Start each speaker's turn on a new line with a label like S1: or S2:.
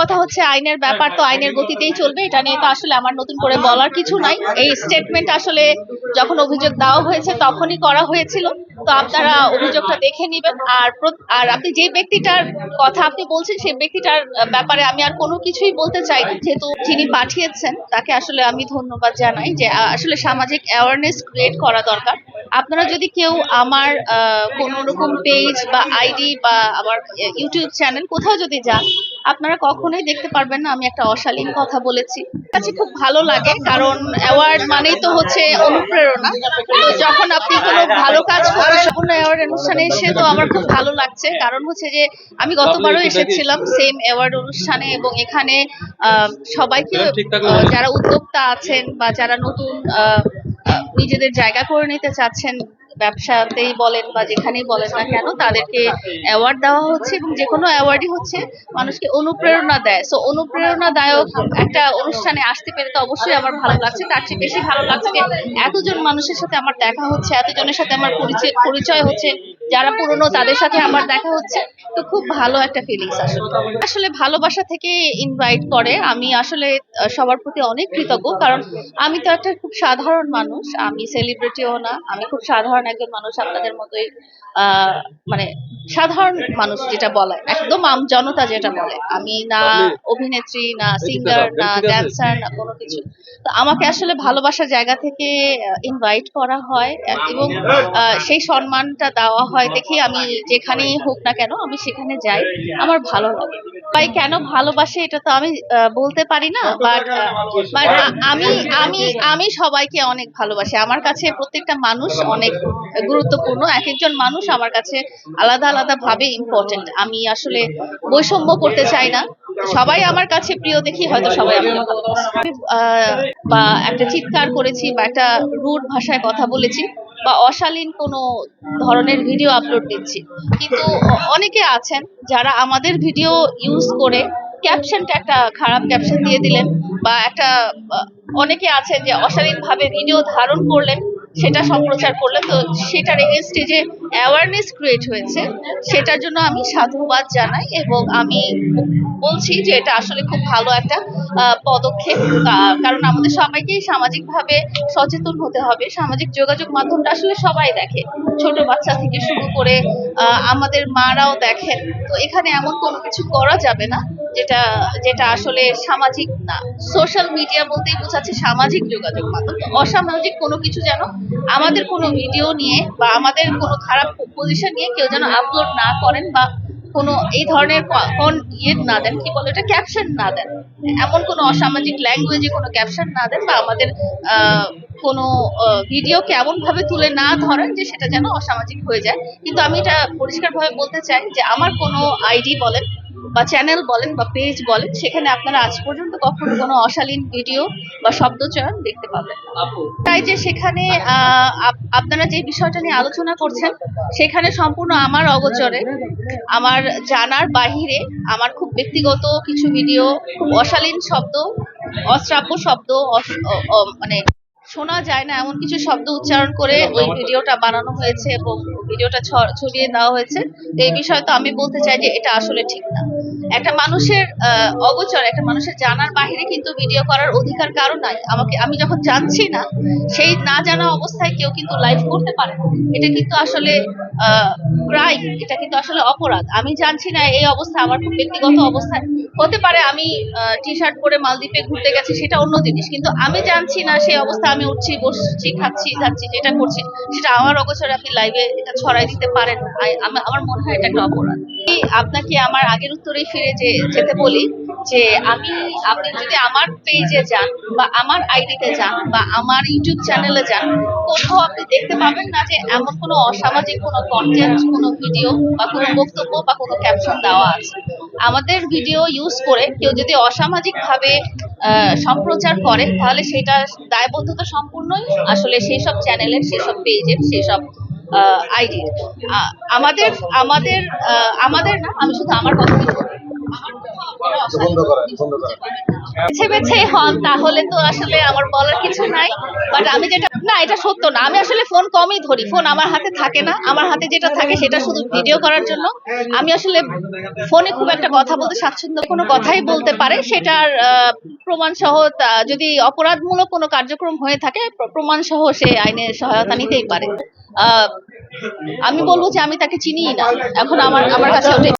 S1: কথা হচ্ছে আইনের ব্যাপার তো আইনের গতিতেই চলবে, এটা নিয়ে তো আসলে আমার নতুন করে বলার কিছু নাই। এই স্টেটমেন্ট আসলে যখন অভিযোগ দেওয়া হয়েছে তখনই করা হয়েছিল, তো আপনারা অভিযোগটা দেখে নেবেন। আর আর আপনি যে ব্যক্তিটার কথা আপনি বলছেন, সেই ব্যক্তিটার ব্যাপারে আমি আর কোনো কিছুই বলতে চাই না যেহেতু যিনি পাঠিয়েছেন, তাকে আসলে আমি ধন্যবাদ জানাই যে আসলে সামাজিক অ্যাওয়ারনেস ক্রিয়েট করা দরকার। আপনারা যদি কেউ আমার কোনো রকম পেজ বা আইডি বা আমার ইউটিউব চ্যানেল কোথাও যদি যান আপনারা কখনোই দেখতে পারবেন না আমি একটা অশালীন কথা বলেছি। কাছে খুব ভালো লাগে কারণ অ্যাওয়ার্ড মানেই তো হচ্ছে অনুপ্রেরণা। তো যখন আপনি কোনো ভালো কাজ করেন সম্পূর্ণ অ্যাওয়ার্ড অনুষ্ঠানে এসে তো আমার খুব ভালো লাগছে। কারণ হচ্ছে যে আমি গতবারও এসেছিলাম সেম অ্যাওয়ার্ড অনুষ্ঠানে এবং এখানে আহ, সবাইকে যারা উদ্যোক্তা আছেন বা যারা নতুন নিজেদের জায়গা করে নিতে চাচ্ছেন, ব্যবসাতেই বলেন বা যেখানেই বলেন না কেন, তাদেরকে অ্যাওয়ার্ড দেওয়া হচ্ছে এবং যে কোনো অ্যাওয়ার্ডই হচ্ছে, মানুষকে অনুপ্রেরণা দেয়। সো অনুপ্রেরণাদায়ক একটা অনুষ্ঠানে আসতে পেরে তো অবশ্যই আমার ভালো লাগছে। তার চেয়ে বেশি ভালো লাগছে যে, এতজন মানুষের সাথে আমার দেখা হচ্ছে, এতজনের সাথে আমার পরিচয় পরিচয় হচ্ছে। যারা পুরনো তাদের সাথে আমার দেখা হচ্ছে। তো খুব ভালো একটা ফিলিংস আসলে। আসলে ভালোবাসা থেকে ইনভাইট করে। আমি আসলে সবার প্রতি অনেক কৃতজ্ঞ। কারণ আমি তো একটা খুব সাধারণ মানুষ। আমি সেলিব্রিটিও না। আমি খুব সাধারণ একজন মানুষ। আপনাদের মতোই মানে সাধারণ মানুষ যেটা বলে। একদম আম জনতা যেটা বলে। আমি না অভিনেত্রী না সিঙ্গার না ড্যান্সার না কোনো কিছু। তো আমাকে আসলে ভালোবাসার জায়গা থেকে ইনভাইট করা হয়। এবং সেই সম্মানটা দেওয়া হয়। দেখি আমি যেখানেই হোক না কেন, আমি সেখানে যাই। আমার ভালো লাগে। ভাই, কেন ভালোবাসে এটা তো আমি বলতে পারি না বাট বাট আমি আমি আমি সবাইকে অনেক ভালোবাসি। আমার কাছে প্রত্যেকটা মানুষ অনেক গুরুত্বপূর্ণ। এক একজন মানুষ আমার কাছে আলাদা আলাদা ভাবে ইম্পর্টেন্ট আমি আসলে বৈষম্য করতে চাই না। সবাই আমার কাছে প্রিয় দেখি, হয়তো সবাই বা একটা চিৎকার করেছি বা একটা রুট ভাষায় কথা বলেছি। বা অশালীন কোনো ধরনের ভিডিও আপলোড দিচ্ছি। কিন্তু অনেকে আছেন যারা আমাদের ভিডিও ইউজ করে ক্যাপশনটা একটা খারাপ ক্যাপশন দিয়ে দিলেন বা একটা, অনেকে আছেন যে অশালীন ভাবে ভিডিও ধারণ করলেন। সেটা সম্প্রচার করলে তো সেটার এগেনস্টে যে অ্যাওয়ারনেস ক্রিয়েট হয়েছে, সেটার জন্য আমি সাধুবাদ জানাই এবং আমি বলছি যে এটা আসলে খুব ভালো একটা পদক্ষেপ। কারণ আমাদের সবাইকেই সামাজিকভাবে সচেতন হতে হবে। সামাজিক যোগাযোগ মাধ্যমটা আসলে সবাই দেখে। ছোট বাচ্চা থেকে শুরু করে আমাদের মারাও দেখেন। তো এখানে এমন কোনো কিছু করা যাবে না। যেটা যেটা আসলে সামাজিক না। সোশ্যাল মিডিয়া বলতেই বোঝাচ্ছে সামাজিক যোগাযোগ মাধ্যম। অসামাজিক কোনো কিছু যেন আমাদের কোনো ভিডিও নিয়ে বা আমাদের কোনো খারাপ পজিশন নিয়ে কেউ যেন আপলোড না করেন বা কোনো এই ধরনের কোন ইয়ে না দেন, কি বলে এটা ক্যাপশন না দেন। এমন কোনো অসামাজিক ল্যাঙ্গুয়েজে কোনো ক্যাপশন না দেন বা আমাদের কোনো ভিডিও কেমন ভাবে তুলে না ধরেন যে সেটা যেন অসামাজিক হয়ে যায়। কিন্তু আমি এটা পরিষ্কারভাবে বলতে চাই যে আমার কোনো আইডি বলেন বা চ্যানেল বলেন বা পেজ বলেন সেখানে আপনারা আজ পর্যন্ত কখনো কোনো অশালীন ভিডিও বা শব্দচয়ন দেখতে পাবেন তাই যে সেখানে আপনারা যে বিষয়টা নিয়ে আলোচনা করছেন সেখানে সম্পূর্ণ আমার অগোচরে আমার জানার বাহিরে আমার খুব ব্যক্তিগত কিছু ভিডিও খুব অশালীন শব্দ অশ্রাব্য শব্দ মানে শোনা যায় না এমন কিছু শব্দ উচ্চারণ করে ওই ভিডিওটা বানানো হয়েছে এবং ভিডিওটা ছড়িয়ে দেওয়া হয়েছে। এই বিষয়ে তো আমি বলতে চাই যে এটা আসলে ঠিক না। একটা মানুষের অগোচর একটা মানুষের জানার বাইরে কিন্তু ভিডিও করার অধিকার কারও নাই। আমাকে আমি যখন জানছি না সেই না জানা অবস্থায় কেউ কিন্তু লাইভ করতে পারে এটা কিন্তু আসলে ক্রাইম এটা কিন্তু আসলে অপরাধ। আমি জানছি না এই অবস্থা আমার খুব ব্যক্তিগত অবস্থায় হতে পারে আমি টি শার্ট পরে মালদ্বীপে ঘুরতে গেছি সেটা অন্য জিনিস। কিন্তু আমি জানছি না সেই অবস্থা আমি উঠছি, বসছি, খাচ্ছি যাচ্ছি যেটা করছি, সেটা আমার অগোচরে আপনি লাইভে এটা ছড়াই দিতে পারেন না। আমা- আমার মনে হয় এটা একটা অপরাধ। আমি আপনাকে আমার আগের উত্তরে ফিরে যে যেতে বলি যে আমি আপনি যদি আমার পেজে যান বা আমার আইডিতে যান বা আমার ইউটিউব চ্যানেলে যান কোথাও আপনি দেখতে পাবেন না যে এমন কোনো অসামাজিক কোনো কন্টেন্ট কোনো ভিডিও বা কোনো বক্তব্য বা কোনো ক্যাপশন দেওয়া আছে। আমাদের ভিডিও ইউজ করে কেউ যদি অসামাজিক ভাবে আহ, সম্প্রচার করে তাহলে সেটা দায়বদ্ধতা সম্পূর্ণই আসলে সেই সব চ্যানেলের সেই সব পেজের সেই সব আইডি। আমাদের আমাদের আমাদের না আমি শুধু আমার কথা বেছে বেছে হন তাহলে তো আসলে আমার বলার কিছু নাই। বাট আমি যেটা না এটা সত্য না। আমি আসলে ফোন কমই ধরি। ফোন আমার হাতে থাকে না। আমার হাতে যেটা থাকে সেটা শুধু ভিডিও করার জন্য। আমি আসলে ফোনে খুব একটা কথা বলতে স্বাচ্ছন্দ্য কোনো কথাই বলতে পারে। সেটার আহ, প্রমাণ সহ যদি অপরাধমূলক কোনো কার্যক্রম হয়ে থাকে প্রমাণ সহ সে আইনের সহায়তা নিতেই পারে। আমি বলব যে আমি তাকে চিনিই না। এখন আমার আমার কাছে